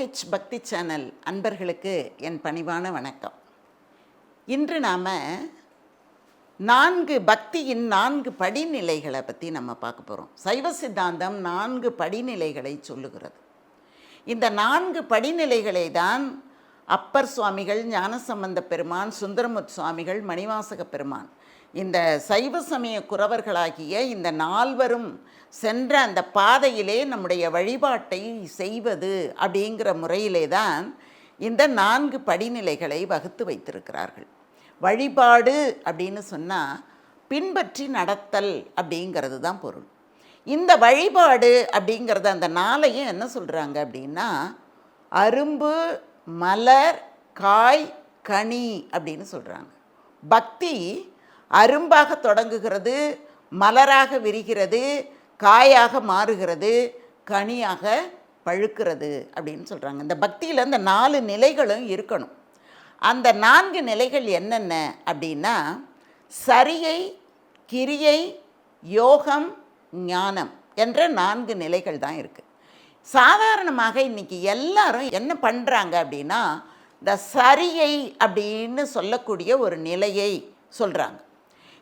OH பக்தி channel அன்பர்களுக்கு என் பணிவான வணக்கம். இன்று நாம் நான்கு பக்தியின் நான்கு படிநிலைகளை பற்றி நம்ம பார்க்க போகிறோம் சைவ சித்தாந்தம் நான்கு படிநிலைகளை சொல்லுகிறது. இந்த நான்கு படிநிலைகளை தான் அப்பர் சுவாமிகள் ஞானசம்பந்த பெருமான் சுந்தரமுத் சுவாமிகள் மணிவாசக பெருமான் இந்த சைவ சமய குறவர்களாகிய இந்த நால்வரும் சென்ற அந்த பாதையிலே நம்முடைய வழிபாட்டை செய்வது அப்படிங்கிற முறையிலே தான் இந்த நான்கு படிநிலைகளை வகுத்து வைத்திருக்கிறார்கள். வழிபாடு அப்படின்னு சொன்னால் பின்பற்றி நடத்தல் அப்படிங்கிறது தான் பொருள். இந்த வழிபாடு அப்படிங்கிறது அந்த நாளையும் என்ன சொல்கிறாங்க அப்படின்னா அரும்பு மலர் காய் கனி அப்படின்னு சொல்கிறாங்க பக்தி அரும்பாக தொடங்குகிறது மலராக விரிகிறது காயாக மாறுகிறது கனியாக பழுக்கிறது அப்படின்னு சொல்கிறாங்க இந்த பக்தியில் அந்த நாலு நிலைகளும் இருக்கணும். அந்த நான்கு நிலைகள் என்னென்ன அப்படின்னா சரியை கிரியை யோகம் ஞானம் என்ற நான்கு நிலைகள் தான் இருக்குது சாதாரணமாக இன்றைக்கி எல்லாரும் என்ன பண்ணுறாங்க அப்படின்னா இந்த சரியை அப்படின்னு சொல்லக்கூடிய ஒரு நிலையை சொல்கிறாங்க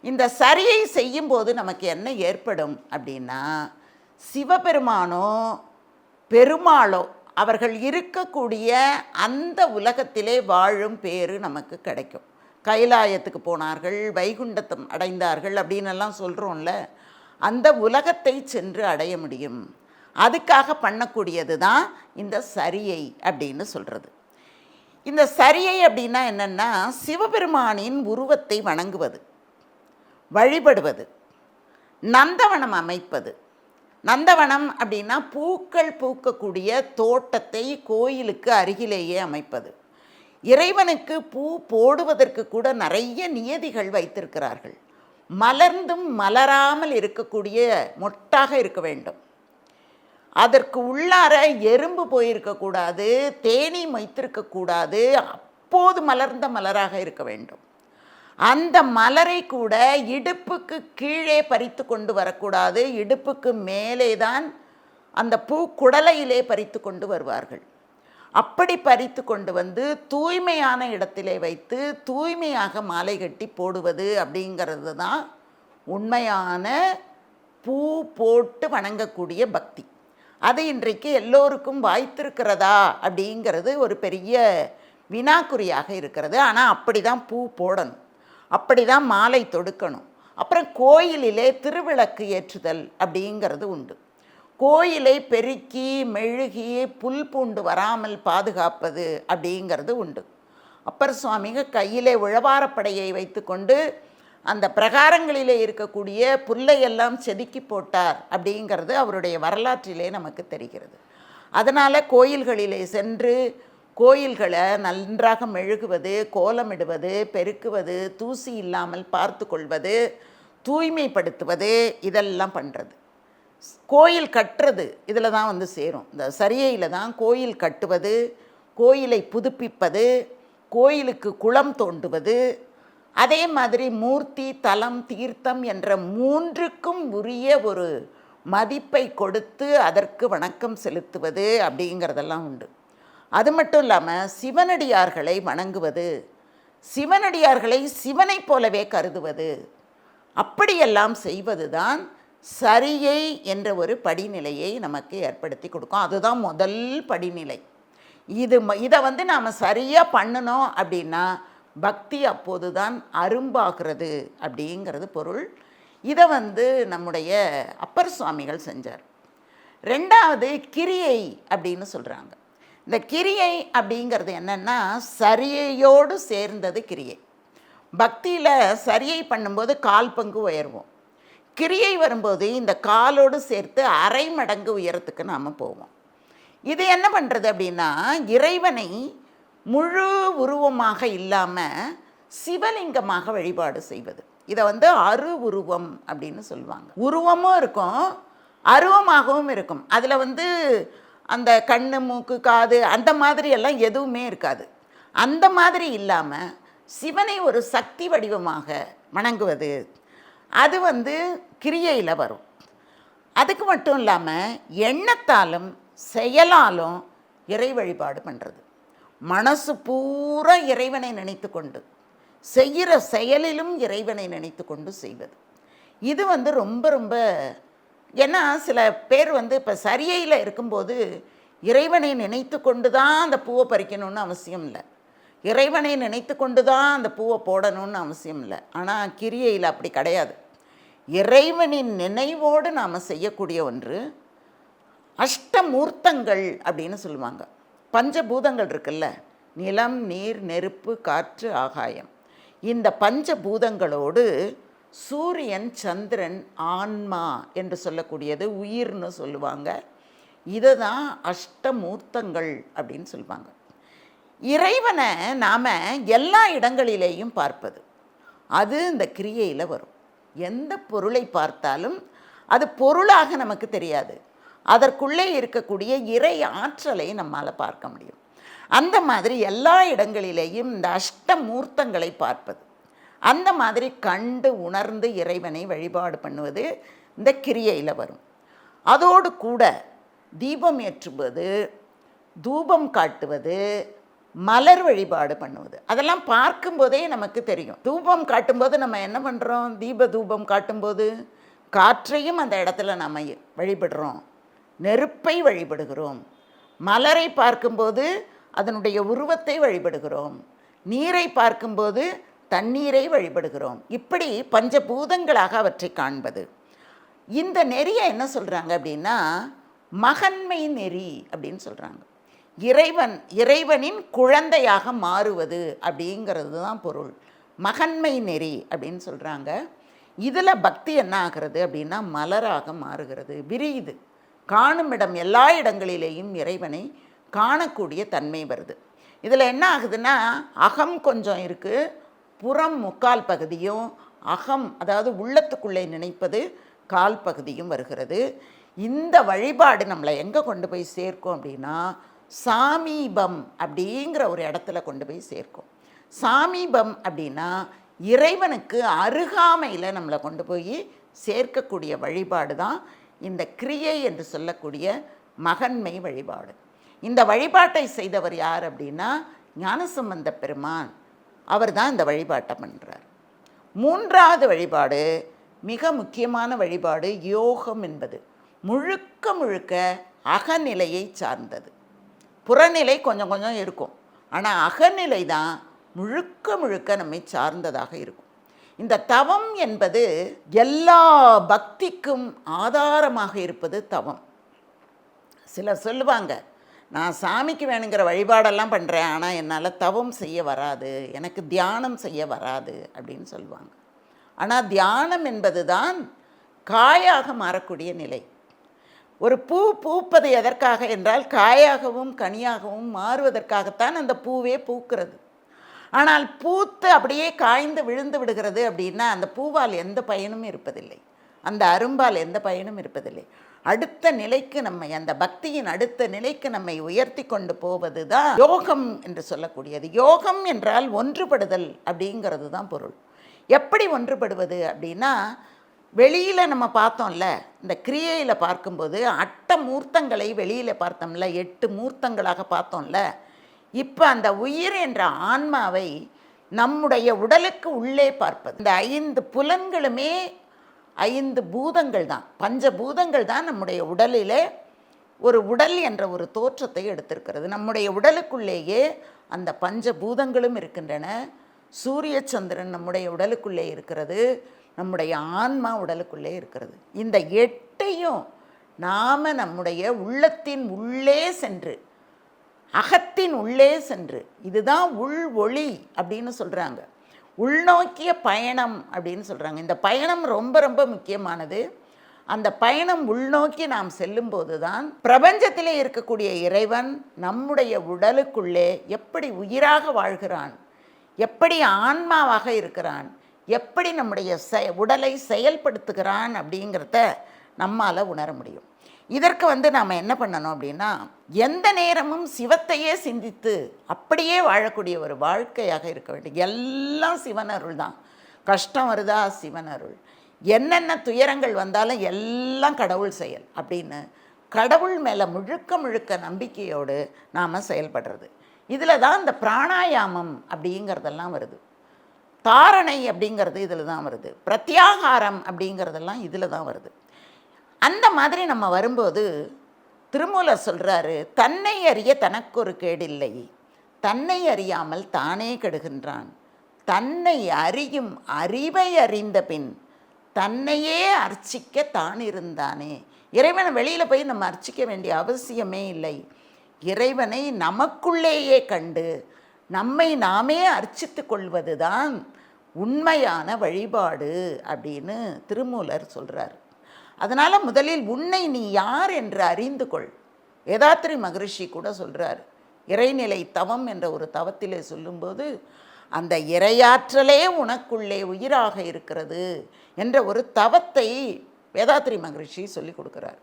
இந்த சரியை செய்யும்போது நமக்கு என்ன ஏற்படும் அப்படின்னா சிவபெருமானோ பெருமாளோ அவர்கள் இருக்கக்கூடிய அந்த உலகத்திலே வாழும் பேரு நமக்கு கிடைக்கும். கைலாயத்துக்கு போனார்கள் வைகுண்டத்தம் அடைந்தார்கள் அப்படின்னு எல்லாம் சொல்கிறோம்ல அந்த உலகத்தை சென்று அடைய முடியும். அதுக்காக பண்ணக்கூடியது தான் இந்த சரியை அப்படின்னு சொல்கிறது இந்த சரியை அப்படின்னா என்னென்னா சிவபெருமானின் உருவத்தை வணங்குவது. வழிபடுவது நந்தவனம் அமைப்பது. நந்தவனம் அப்படின்னா பூக்கள் பூக்கக்கூடிய தோட்டத்தை கோயிலுக்கு அருகிலேயே அமைப்பது. இறைவனுக்கு பூ போடுவதற்கு கூட நிறைய நியதிகள் வைத்திருக்கிறார்கள். மலர்ந்தும் மலராமல் இருக்கக்கூடிய மொட்டாக இருக்க வேண்டும். அதற்கு உள்ளார எறும்பு போயிருக்கக்கூடாது தேனி வைத்திருக்கக்கூடாது அப்போது மலர்ந்த மலராக இருக்க வேண்டும். அந்த மலரை கூட இடுப்புக்கு கீழே பறித்து கொண்டு வரக்கூடாது. இடுப்புக்கு மேலே தான் அந்த பூக்குடலையிலே பறித்து கொண்டு வருவார்கள். அப்படி பறித்து கொண்டு வந்து தூய்மையான இடத்திலே வைத்து தூய்மையாக மாலை கட்டி போடுவது அப்படிங்கிறது தான் உண்மையான பூ போட்டு வணங்கக்கூடிய பக்தி. அது இன்றைக்கு எல்லோருக்கும் வாய்த்திருக்கிறதா அப்படிங்கிறது ஒரு பெரிய வினாக்குறியாக இருக்கிறது. ஆனால் அப்படி தான் பூ போடணும். அப்படி தான் மாலை தொடுக்கணும். அப்புறம் கோயிலிலே திருவிளக்கு ஏற்றுதல் அப்படிங்கிறது உண்டு. கோயிலை பெருக்கி மெழுகி புல் பூண்டு வராமல் பாதுகாப்பது அப்படிங்கிறது உண்டு. அப்பர் சுவாமிங்க கையிலே உழவாரப்படையை வைத்துக்கொண்டு அந்த பிரகாரங்களிலே இருக்கக்கூடிய புல்லையெல்லாம் செதுக்கி போட்டார் அப்படிங்கிறது அவருடைய வரலாற்றிலே நமக்கு தெரிகிறது. அதனால் கோயில்களிலே சென்று கோயில்களை நன்றாக மெழுகுவது கோலமிடுவது பெருக்குவது தூசி இல்லாமல் பார்த்து கொள்வது தூய்மைப்படுத்துவது இதெல்லாம் பண்ணுறது கோயில் கட்டுறது இதில் தான் வந்து சேரும். இந்த சரியையில் தான் கோயில் கட்டுவது கோயிலை புதுப்பிப்பது கோயிலுக்கு குளம் தோண்டுவது அதே மாதிரி மூர்த்தி தலம் தீர்த்தம் என்ற மூன்றுக்கும் உரிய ஒரு மதிப்பை கொடுத்து அதற்கு வணக்கம் செலுத்துவது அப்படிங்கிறதெல்லாம் உண்டு. அது மட்டும் இல்லாமல் சிவனடியார்களை வணங்குவது சிவனடியார்களை சிவனைப் போலவே கருதுவது அப்படியெல்லாம் செய்வது தான் சரியை என்ற ஒரு படிநிலையை நமக்கு ஏற்படுத்தி கொடுக்கும். அதுதான் முதல் படிநிலை. இது ம- இதை வந்து நாம் சரியாக பண்ணணும் அப்படின்னா பக்தி அப்போது தான் அரும்பாகிறது அப்படிங்கிறது பொருள். இதை வந்து நம்முடைய அப்பர் சுவாமிகள் செஞ்சார். ரெண்டாவது கிரியை அப்படின்னு சொல்கிறாங்க இந்த கிரியை அப்படிங்கிறது என்னென்னா சரியையோடு சேர்ந்தது கிரியை. பக்தியில் சரியை பண்ணும்போது கால் பங்கு உயர்வோம். கிரியை வரும்போது இந்த காலோடு சேர்த்து அரை மடங்கு உயரத்துக்கு நாம் போவோம். இது என்ன பண்ணுறது அப்படின்னா இறைவனை முழு உருவமாக இல்லாமல் சிவலிங்கமாக வழிபாடு செய்வது. இதை வந்து அரு உருவம் அப்படின்னு சொல்லுவாங்க. உருவமும் இருக்கும் அருவமாகவும் இருக்கும். அதில் வந்து அந்த கண்ணு மூக்கு காது அந்த மாதிரி எல்லாம் எதுவுமே இருக்காது. அந்த மாதிரி இல்லாமல் சிவனை ஒரு சக்தி வடிவமாக வணங்குவது அது வந்து கிரியையில் வரும். அதுக்கு மட்டும் இல்லாமல் எண்ணத்தாலும் செயலாலும் இறை வழிபாடு பண்ணுறது மனசு பூரா இறைவனை நினைத்து கொண்டு செய்கிற செயலிலும் இறைவனை நினைத்து கொண்டு செய்வது. இது வந்து ரொம்ப ரொம்ப ஏன்னா சில பேர் வந்து இப்போ சரியையில் இருக்கும்போது இறைவனை நினைத்து கொண்டு தான் அந்த பூவை பறிக்கணும்னு அவசியம் இல்லை. இறைவனை நினைத்து கொண்டு தான் அந்த பூவை போடணும்னு அவசியம் இல்லை. ஆனால் கிரியையில் அப்படி கிடையாது. இறைவனின் நினைவோடு நாம் செய்யக்கூடிய ஒன்று அஷ்டமூர்த்தங்கள் அப்படின்னு சொல்லுவாங்க. பஞ்சபூதங்கள் இருக்குல்ல? நிலம் நீர் நெருப்பு காற்று ஆகாயம். இந்த பஞ்சபூதங்களோடு சூரியன் சந்திரன் ஆன்மா என்று சொல்லக்கூடியது உயிர்னு சொல்லுவாங்க. இதை தான் அஷ்டமூர்த்தங்கள் அப்படின்னு சொல்லுவாங்க. இறைவனை நாம் எல்லா இடங்களிலேயும் பார்ப்பது. அது இந்த கிரியையில் வரும். எந்த பொருளை பார்த்தாலும் அது பொருளாக நமக்கு தெரியாது. அதற்குள்ளே இருக்கக்கூடிய இறை ஆற்றலை நம்மால் பார்க்க முடியும். அந்த மாதிரி எல்லா இடங்களிலேயும் இந்த அஷ்டமூர்த்தங்களை பார்ப்பது. அந்த மாதிரி கண்டு உணர்ந்து இறைவனை வழிபாடு பண்ணுவது இந்த கிரியையில் வரும். அதோடு கூட தீபம் ஏற்றுவது தூபம் காட்டுவது மலர் வழிபாடு பண்ணுவது. அதெல்லாம் பார்க்கும்போதே நமக்கு தெரியும். தூபம் காட்டும்போது நம்ம என்ன பண்ணுறோம் தீப தூபம் காட்டும்போது காற்றையும் அந்த இடத்துல நம்ம வழிபடுறோம். நெருப்பை வழிபடுகிறோம். மலரை பார்க்கும்போது அதனுடைய உருவத்தை வழிபடுகிறோம். நீரை பார்க்கும்போது தண்ணீரை வழிபடுகிறோம். இப்படி பஞ்சபூதங்களாக அவற்றை காண்பது. இந்த நெறியை என்ன சொல்கிறாங்க அப்படின்னா மகன்மை நெறி அப்படின்னு சொல்கிறாங்க இறைவன் இறைவனின் குழந்தையாக மாறுவது அப்படிங்கிறது தான் பொருள். மகன்மை நெறி அப்படின்னு சொல்கிறாங்க இதில் பக்தி என்ன ஆகிறது அப்படின்னா மலராக மாறுகிறது விரியுது. காணும் இடம் எல்லா இடங்களிலேயும் இறைவனை காணக்கூடிய தன்மை வருது. இதில் என்ன ஆகுதுன்னா அகம் கொஞ்சம் இருக்குது புறம் முக்கால் பகுதியும் அகம் அதாவது உள்ளத்துக்குள்ளே நினைப்பது கால் பகுதியும் வருகிறது. இந்த வழிபாடு நம்மளை எங்கே கொண்டு போய் சேர்க்கும் அப்படின்னா சாமீபம் அப்படிங்கிற ஒரு இடத்துல கொண்டு போய் சேர்க்கும். சாமீபம் அப்படின்னா இறைவனுக்கு அருகாமையில் நம்மளை கொண்டு போய் சேர்க்கக்கூடிய வழிபாடு தான் இந்த கிரியை என்று சொல்லக்கூடிய மகன்மை வழிபாடு. இந்த வழிபாட்டை செய்தவர் யார் அப்படின்னா ஞானசம்பந்த பெருமான். அவர் தான் இந்த வழிபாட்டை பண்ணுறார் மூன்றாவது வழிபாடு மிக முக்கியமான வழிபாடு யோகம் என்பது. முழுக்க முழுக்க அகநிலையை சார்ந்தது. புறநிலை கொஞ்சம் கொஞ்சம் இருக்கும். ஆனால் அகநிலை தான் முழுக்க முழுக்க நம்மை சார்ந்ததாக இருக்கும். இந்த தவம் என்பது எல்லா பக்திக்கும் ஆதாரமாக இருப்பது தவம். சிலர் சொல்லுவாங்க நான் சாமிக்கு வேணுங்கிற வழிபாடெல்லாம் பண்ணுறேன் ஆனால் என்னால் தவம் செய்ய வராது எனக்கு தியானம் செய்ய வராது அப்படின்னு சொல்லுவாங்க. ஆனால் தியானம் என்பது தான் காயாக மாறக்கூடிய நிலை. ஒரு பூ பூப்பது எதற்காக என்றால் காயாகவும் கனியாகவும் மாறுவதற்காகத்தான் அந்த பூவே பூக்கிறது. ஆனால் பூத்து அப்படியே காய்ந்து விழுந்து விடுகிறது அப்படின்னா அந்த பூவால் எந்த பயனும் இருப்பதில்லை. அந்த அரும்பால் எந்த பயனும் இருப்பதில்லை. அடுத்த நிலைக்கு நம்மை அந்த பக்தியின் அடுத்த நிலைக்கு நம்மை உயர்த்தி கொண்டு போவது தான் யோகம் என்று சொல்லக்கூடியது. யோகம் என்றால் ஒன்றுபடுதல் அப்படிங்கிறது தான் பொருள். எப்படி ஒன்றுபடுவது அப்படின்னா வெளியில் நம்ம பார்த்தோம்ல இந்த கிரியையில் பார்க்கும்போது அட்ட மூர்த்தங்களை வெளியில் பார்த்தோம்ல எட்டு மூர்த்தங்களாக பார்த்தோம்ல இப்போ அந்த உயிர் என்ற ஆன்மாவை நம்முடைய உடலுக்கு உள்ளே பார்ப்பது. இந்த ஐந்து புலன்களுமே ஐந்து பூதங்கள் தான். பஞ்ச பூதங்கள் தான் நம்முடைய உடலிலே ஒரு உடல் என்ற ஒரு தோற்றத்தை எடுத்திருக்கிறது. நம்முடைய உடலுக்குள்ளேயே அந்த பஞ்ச பூதங்களும் இருக்கின்றன. சூரிய சந்திரன் நம்முடைய உடலுக்குள்ளே இருக்கிறது. நம்முடைய ஆன்மா உடலுக்குள்ளே இருக்கிறது. இந்த எட்டையும் நாம் நம்முடைய உள்ளத்தின் உள்ளே சென்று அகத்தின் உள்ளே சென்று இதுதான் உள் ஒளி அப்படின்னு சொல்கிறாங்க உள்நோக்கிய பயணம் அப்படின்னு சொல்கிறாங்க இந்த பயணம் ரொம்ப ரொம்ப முக்கியமானது. அந்த பயணம் உள்நோக்கி நாம் செல்லும்போது தான் பிரபஞ்சத்திலே இருக்கக்கூடிய இறைவன் நம்முடைய உடலுக்குள்ளே எப்படி உயிராக வாழ்கிறான் எப்படி ஆன்மாவாக இருக்கிறான் எப்படி நம்முடைய செ உடலை செயல்படுத்துகிறான் அப்படிங்கிறத நம்மால் உணர முடியும். இதற்கு வந்து நாம் என்ன பண்ணணும் அப்படின்னா எந்த நேரமும் சிவத்தையே சிந்தித்து அப்படியே வாழக்கூடிய ஒரு வாழ்க்கையாக இருக்க வேண்டும். எல்லாம் சிவன் அருள் தான். கஷ்டம் வருதா? சிவன் அருள். என்னென்ன துயரங்கள் வந்தாலும் எல்லாம் கடவுள் செயல் அப்படின்னு கடவுள் மேலே முழுக்க முழுக்க நம்பிக்கையோடு நாம் செயல்படுறது. இதில் தான் இந்த பிராணாயாமம் அப்படிங்கிறதெல்லாம் வருது. தாரணை அப்படிங்கிறது இதில் தான் வருது. பிரத்யாகாரம் அப்படிங்கிறதெல்லாம் இதில் தான் வருது. அந்த மாதிரி நம்ம வரும்போது திருமூலர் சொல்கிறாரு தன்னை அறிய தனக்கொரு கேடில்லை. தன்னை அறியாமல் தானே கெடுகின்றான். தன்னை அறியும் அறிவை அறிந்த பின் தன்னையே அர்ச்சிக்க தான் இருந்தானே. இறைவனை வெளியில் போய் நம்ம அர்ச்சிக்க வேண்டிய அவசியமே இல்லை. இறைவனை நமக்குள்ளேயே கண்டு நம்மை நாமே அர்ச்சித்து கொள்வது தான் உண்மையான வழிபாடு அப்படின்னு திருமூலர் சொல்கிறார் அதனால் முதலில் உன்னை நீ யார் என்று அறிந்து கொள். வேதாத்திரி மகரிஷி கூட சொல்கிறார் இறைநிலை தவம் என்ற ஒரு தவத்திலே சொல்லும்போது அந்த இரையாற்றலே உனக்குள்ளே உயிராக இருக்கிறது என்ற ஒரு தவத்தை வேதாத்திரி மகரிஷி சொல்லிக் கொடுக்கிறார்.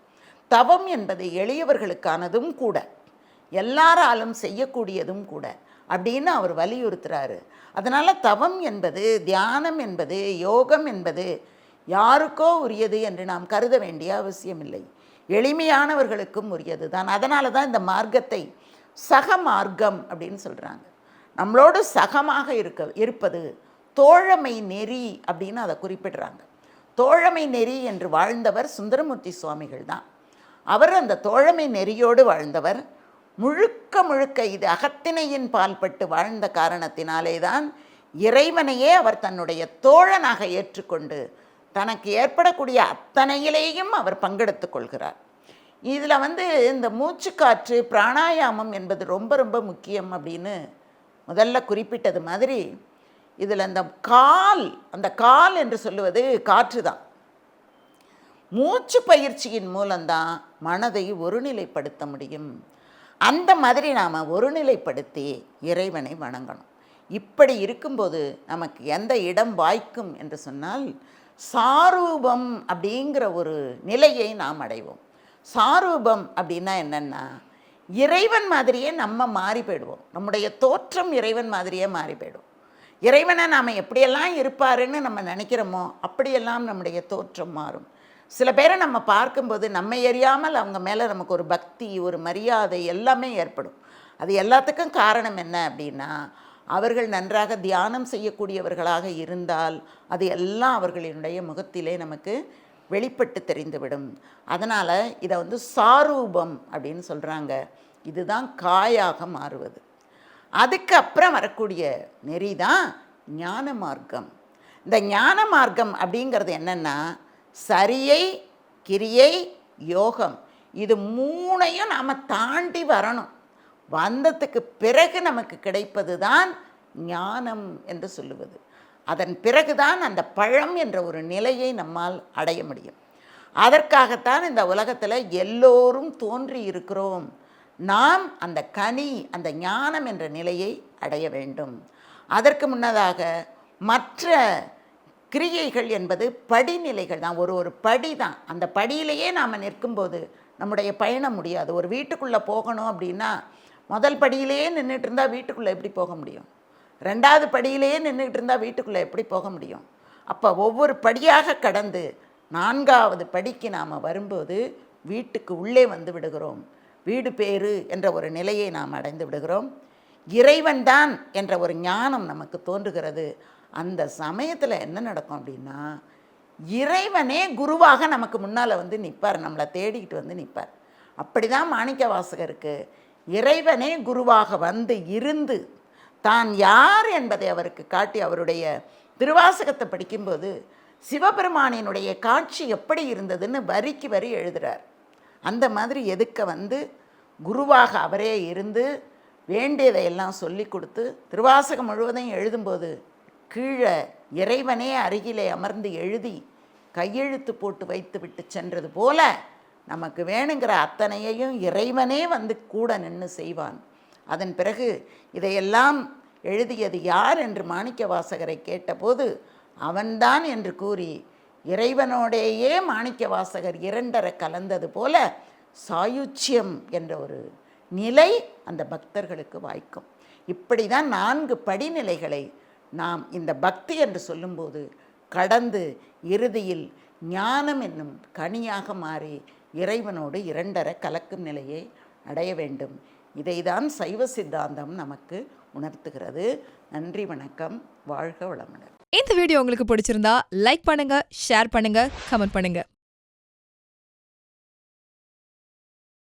தவம் என்பது எளியவர்களுக்கானதும் கூட எல்லாராலும் செய்யக்கூடியதும் கூட அப்படின்னு அவர் வலியுறுத்துறாரு. அதனால் தவம் என்பது தியானம் என்பது யோகம் என்பது யாருக்கோ உரியது என்று நாம் கருத வேண்டிய அவசியமில்லை. எளிமையானவர்களுக்கும் உரியது தான் அதனால தான் இந்த மார்க்கத்தை சக மார்க்கம் அப்படின்னு சொல்கிறாங்க நம்மளோடு சகமாக இருக்க இருப்பது தோழமை நெறி அப்படின்னு அதை குறிப்பிடுறாங்க. தோழமை நெறி என்று வாழ்ந்தவர் சுந்தரமூர்த்தி சுவாமிகள் தான். அவர் அந்த தோழமை நெறியோடு வாழ்ந்தவர். முழுக்க முழுக்க இது அகத்தினையின் பால்பட்டு வாழ்ந்த காரணத்தினாலே தான் இறைவனையே அவர் தன்னுடைய தோழனாக ஏற்றுக்கொண்டு தனக்கு ஏற்படக்கூடிய அத்தனையிலேயும் அவர் பங்கெடுத்து கொள்கிறார். இதில் வந்து இந்த மூச்சுக்காற்று பிராணாயாமம் என்பது ரொம்ப ரொம்ப முக்கியம் அப்படின்னு முதல்ல குறிப்பிட்டது மாதிரி இதில் அந்த கால் அந்த கால் என்று சொல்லுவது காற்று தான். மூச்சு பயிற்சியின் மூலம்தான் மனதை ஒருநிலைப்படுத்த முடியும். அந்த மாதிரி நாம் ஒருநிலைப்படுத்தி இறைவனை வணங்கணும். இப்படி இருக்கும்போது நமக்கு எந்த இடம் வாய்க்கும் என்று சொன்னால் சாரூபம் அப்படிங்கிற ஒரு நிலையை நாம் அடைவோம். சாரூபம் அப்படின்னா என்னென்னா இறைவன் மாதிரியே நம்ம மாறி போயிடுவோம். நம்முடைய தோற்றம் இறைவன் மாதிரியே மாறி போயிடும். இறைவனை நாம் எப்படியெல்லாம் இருப்பாருன்னு நம்ம நினைக்கிறோமோ அப்படியெல்லாம் நம்முடைய தோற்றம் மாறும். சில பேரை நம்ம பார்க்கும்போது நம்ம எறியாமல் அவங்க மேலே நமக்கு ஒரு பக்தி ஒரு மரியாதை எல்லாமே ஏற்படும். அது எல்லாத்துக்கும் காரணம் என்ன அப்படின்னா அவர்கள் நன்றாக தியானம் செய்யக்கூடியவர்களாக இருந்தால் அது எல்லாம் அவர்களினுடைய முகத்திலே நமக்கு வெளிப்பட்டு தெரிந்துவிடும். அதனால் இதை வந்து சாரூபம் அப்படின்னு சொல்கிறாங்க இதுதான் காயாக மாறுவது. அதுக்கப்புறம் வரக்கூடிய நெறி தான் ஞான மார்க்கம். இந்த ஞான மார்க்கம் அப்படிங்கிறது என்னென்னா சரியை கிரியை யோகம். இது மூணையும் நாம் தாண்டி வரணும். வந்ததுக்கு பிறகு நமக்கு கிடைப்பது தான் ஞானம் என்று சொல்லுவது. அதன் பிறகுதான் அந்த பழம் என்ற ஒரு நிலையை நம்மால் அடைய முடியும். அதற்காகத்தான் இந்த உலகத்தில் எல்லோரும் தோன்றி இருக்கிறோம். நாம் அந்த கனி அந்த ஞானம் என்ற நிலையை அடைய வேண்டும். அதற்கு முன்னதாக மற்ற கிரியைகள் என்பது படிநிலைகள் தான். ஒரு ஒரு படி தான். அந்த படியிலேயே நாம் நிற்கும்போது நம்முடைய பயணம் முடியாது. ஒரு வீட்டுக்குள்ளே போகணும் அப்படின்னா முதல் படியிலேயே நின்றுட்டு இருந்தால் வீட்டுக்குள்ளே எப்படி போக முடியும்? ரெண்டாவது படியிலேயே நின்றுட்டு இருந்தால் வீட்டுக்குள்ளே எப்படி போக முடியும்? அப்போ ஒவ்வொரு படியாக கடந்து நான்காவது படிக்கு நாம் வரும்போது வீட்டுக்கு உள்ளே வந்து விடுகிறோம். வீடு பேறு என்ற ஒரு நிலையை நாம் அடைந்து விடுகிறோம். இறைவன்தான் என்ற ஒரு ஞானம் நமக்கு தோன்றுகிறது. அந்த சமயத்தில் என்ன நடக்கும் அப்படின்னா இறைவனே குருவாக நமக்கு முன்னால் வந்து நிற்பார் நம்மளை தேடிக்கிட்டு வந்து நிற்பார் அப்படி தான் மாணிக்க வாசகருக்கு இறைவனே குருவாக வந்து இருந்து தான் யார் என்பதை அவருக்கு காட்டி அவருடைய திருவாசகத்தை படிக்கும்போது சிவபெருமானினுடைய காட்சி எப்படி இருந்ததுன்னு வரிக்கு வரி எழுதுகிறார் அந்த மாதிரி எதுக்க வந்து குருவாக அவரே இருந்து வேண்டியதையெல்லாம் சொல்லி கொடுத்து திருவாசகம் முழுவதையும் எழுதும்போது கீழே இறைவனே அருகிலே அமர்ந்து எழுதி கையெழுத்து போட்டு வைத்து விட்டு சென்றது போல நமக்கு வேணுங்கிற அத்தனையையும் இறைவனே வந்து கூட நின்று செய்வான். அதன் பிறகு இதையெல்லாம் எழுதியது யார் என்று மாணிக்க வாசகரை கேட்டபோது அவன்தான் என்று கூறி இறைவனோடேயே மாணிக்க வாசகர் இரண்டரை கலந்தது போல சாயுச்சியம் என்ற ஒரு நிலை அந்த பக்தர்களுக்கு வாய்க்கும். இப்படி தான் நான்கு படிநிலைகளை நாம் இந்த பக்தி என்று சொல்லும்போது கடந்து இறுதியில் ஞானம் என்னும் கனியாக மாறி இறைவனோடு இரண்டர கலக்கும் நிலையை அடைய வேண்டும். இதைதான் சைவ சித்தாந்தம் நமக்கு உணர்த்துகிறது. நன்றி வணக்கம். வாழ்க வளமுடன். இந்த வீடியோ உங்களுக்கு பிடிச்சிருந்தா லைக் பண்ணுங்க ஷேர் பண்ணுங்க கமெண்ட் பண்ணுங்க.